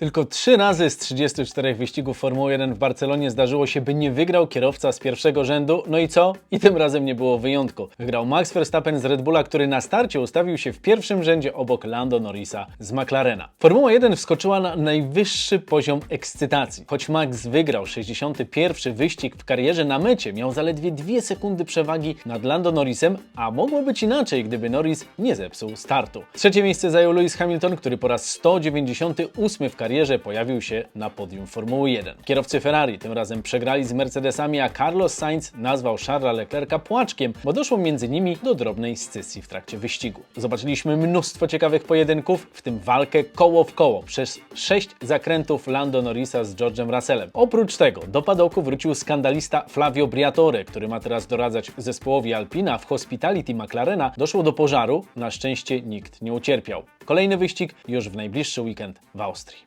Tylko trzy razy z 34 wyścigów Formuły 1 w Barcelonie zdarzyło się, by nie wygrał kierowca z pierwszego rzędu. No i co? I tym razem nie było wyjątku. Wygrał Max Verstappen z Red Bulla, który na starcie ustawił się w pierwszym rzędzie obok Lando Norrisa z McLarena. Formuła 1 wskoczyła na najwyższy poziom ekscytacji. Choć Max wygrał 61 wyścig w karierze na mecie, miał zaledwie 2 sekundy przewagi nad Lando Norrisem, a mogło być inaczej, gdyby Norris nie zepsuł startu. Trzecie miejsce zajął Lewis Hamilton, który po raz 198 w karierze pojawił się na podium Formuły 1. Kierowcy Ferrari tym razem przegrali z Mercedesami, a Carlos Sainz nazwał Charlesa Leclerca płaczkiem, bo doszło między nimi do drobnej scysji w trakcie wyścigu. Zobaczyliśmy mnóstwo ciekawych pojedynków, w tym walkę koło w koło przez sześć zakrętów Lando Norrisa z George'em Russellem. Oprócz tego do padołku wrócił skandalista Flavio Briatore, który ma teraz doradzać zespołowi Alpina. W Hospitality McLarena doszło do pożaru, na szczęście nikt nie ucierpiał. Kolejny wyścig już w najbliższy weekend w Austrii.